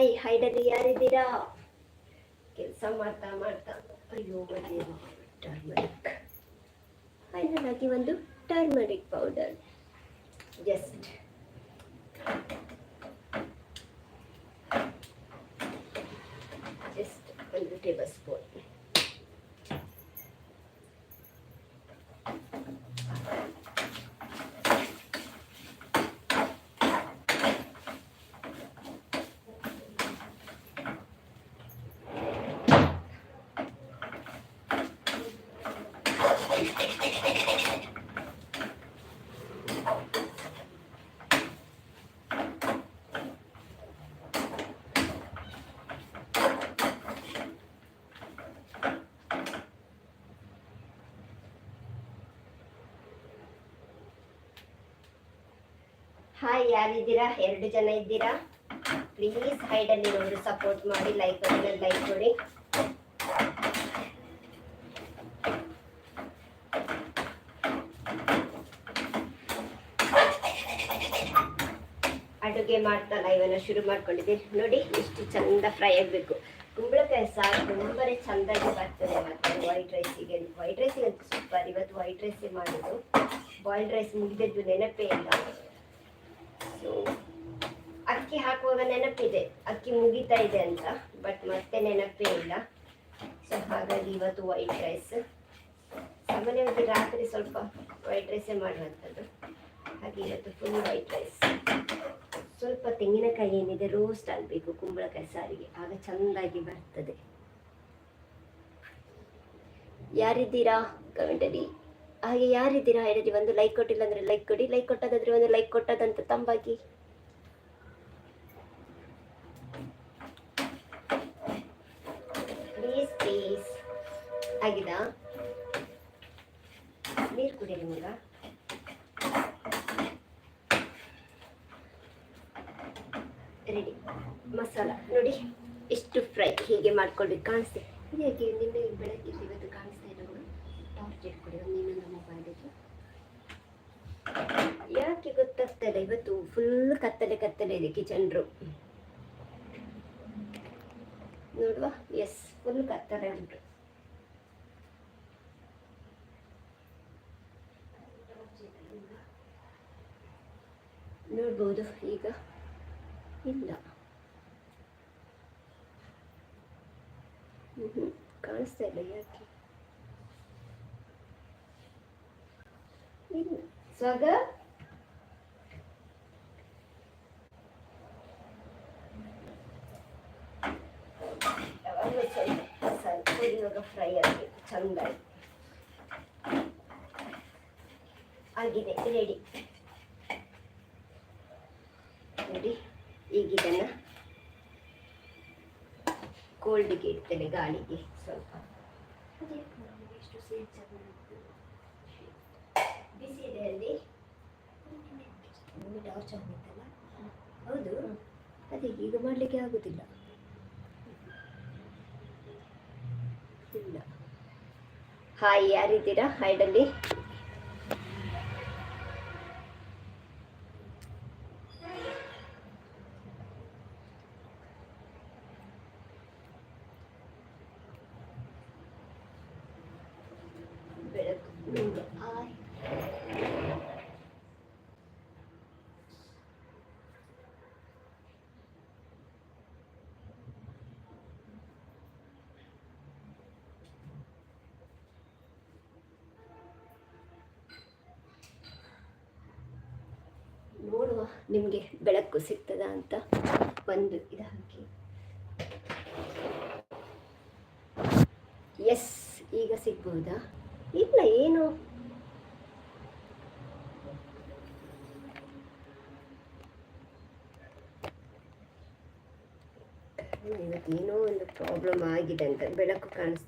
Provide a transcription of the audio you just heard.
Hi ಹೈಡಲ್ಲಿ ಯಾರಿದ್ದೀರಾ? ಕೆಲಸ ಮಾಡ್ತಾ ಮಾಡ್ತಾ. ಅಯ್ಯೋ ಟರ್ಮರಿಕ್ ಫೈನಲ್ ಆಗಿ ಒಂದು ಟರ್ಮರಿಕ್ ಪೌಡರ್ ಜಸ್ಟ್ ಹಾಯ್ ಯಾರಿದ್ದೀರಾ ಎರಡು ಜನ ಇದ್ದೀರಾ? ಪ್ಲೀಸ್ ಹೈಡಲ್ಲಿ ಸಪೋರ್ಟ್ ಮಾಡಿ ಲೈಕ್ ಲೈಕ್ ಕೊಡಿ ಅಡುಗೆ ಮಾಡ್ತಾ ಲೈವನ್ನ ಶುರು ಮಾಡ್ಕೊಂಡಿದ್ದೀನಿ ನೋಡಿ, ಎಷ್ಟು ಚಂದ ಫ್ರೈ ಆಗಬೇಕು. ಕುಂಬಳಕಾಯಿ ಸಾರು ತುಂಬಾ ಚಂದಾಗಿ ಬರ್ತದೆ ಮತ್ತೆ ವೈಟ್ ರೈಸಿಗೆ ವೈಟ್ ರೈಸಿಗೆ ಸೂಪರ್ ಇವತ್ತು ವೈಟ್ ರೈಸೇ ಮಾಡಿದ್ದು. ಬಾಯ್ಲ್ಡ್ ರೈಸ್ ಮುಗಿದದ್ದು ನೆನಪೇ ಇಲ್ಲ ಸೊ ಅಕ್ಕಿ ನೆನಪಿದೆ ಅಕ್ಕಿ ಮುಗಿತಾ ಇದೆ ಅಂತ ಬಟ್ ಮತ್ತೆ ನೆನಪೇ ಇಲ್ಲ. ಸೊ ಹಾಗಾಗಿ ಇವತ್ತು ವೈಟ್ ರೈಸ್ ಸಾಮಾನ್ಯವಾಗಿ ರಾತ್ರಿ ಸ್ವಲ್ಪ ವೈಟ್ ರೈಸೇ ಮಾಡುವಂಥದ್ದು. ಹಾಗೆ ಇವತ್ತು ಫುಲ್ ವೈಟ್ ರೈಸ್ ಸ್ವಲ್ಪ ತೆಂಗಿನಕಾಯಿ ಏನಿದೆ ರೋಸ್ಟ್ ಆಗಬೇಕು ಕುಂಬಳಕಾಯಿ ಸಾರಿಗೆ. ಆಗ ಚೆಂದಾಗಿ ಬರ್ತದೆ. ಯಾರಿದ್ದೀರಾ? ಕಮೆಂಟಲ್ಲಿ ಹಾಗೆ ಯಾರಿದ್ದೀರಾ? ಹೇಳಿ, ಒಂದು ಲೈಕ್ ಕೊಟ್ಟಿಲ್ಲ ಅಂದರೆ ಲೈಕ್ ಕೊಡಿ. ಲೈಕ್ ಕೊಟ್ಟದಾದರೆ ಒಂದು ಲೈಕ್ ಕೊಟ್ಟದಂತ ತಂಬಾಗಿ ಆಗಿದಾ. ನೀರು ಕುಡಿಯಿರಿ ಮಗ. ರೆಡಿ ಮಸಾಲ. ನೋಡಿ ಎಷ್ಟು ಫ್ರೈ ಹೀಗೆ ಮಾಡ್ಕೊಳ್ಬೇಕು ಕಾಣಿಸ್ತೆ. ಹೀಗೆ? ನಿನ್ನೆ ಬೆಳಗ್ಗೆ ಇವತ್ತು ಕಾಣಿಸ್ತಾ ಇಲ್ಲ ಮಗ. ಟಾರ್ಚ್ ಇಟ್ಕೊಡಿ ಒಂದು ಇನ್ನೊಂದು ಮೊಬೈಲಿಗೆ ಯಾಕೆ ಗೊತ್ತಾಗ್ತಲ್ಲ ಇವತ್ತು ಫುಲ್ ಕತ್ತಲೆ ಕತ್ತಲೆ ಇದೆ ಕಿಚನ್ ರೂಮ್ ನೋಡುವ. ಎಸ್ ಫುಲ್ ಕತ್ತಲೆ ಉಂಟು. ನೋಡ್ಬೋದು, ಈಗ. ಇಲ್ಲ. ಹ್ಞೂ ಕಾಣಿಸ್ತಾ ಇಲ್ಲ ಯಾಕೆ? ಇಲ್ಲ. ಸ್ವಾಗ ಸ್ವಲ್ಪ ಇವಾಗ ಫ್ರೈ ಆಗಬೇಕು ಚಂದ ಆಗಿದೆ ರೆಡಿ ನೋಡಿ. ಈಗ ಇದನ್ನು ಕೋಲ್ಡ್ಗೆ ಇಡ್ತೇನೆ ಗಾಳಿಗೆ ಸ್ವಲ್ಪ. ಅದ್ಯಾಕೆ ಎಷ್ಟು ಸೇರ್ಸ ಬಿಸಿ ಇದೆ ಅಲ್ಲಿ. ಟಾರ್ಚ್ ಆಗಿತ್ತಲ್ಲ ಹೌದು. ಅದೇ ಈಗ ಮಾಡಲಿಕ್ಕೆ ಆಗುದಿಲ್ಲ. ಇಲ್ಲ. ಹಾಯ್ ಯಾರಿದ್ದೀರಾ? ಹೈಡಲ್ಲಿ ಬೆಳಕು ನಿಂಗೆ ಹಾಯ್ ನೋಡುವ ನಿಮಗೆ ಬೆಳಕು ಸಿಗ್ತದ ಅಂತ ಒಂದು ಇದು ಎಸ್ ಈಗ ಸಿಗ್ಬೋದಾ? ಇಲ್ಲ, ಏನು? ಇವತ್ತೇನೋ ಒಂದು ಪ್ರಾಬ್ಲಮ್ ಆಗಿದೆ ಅಂತ ಬೆಳಕು ಕಾಣಿಸ್ತಾ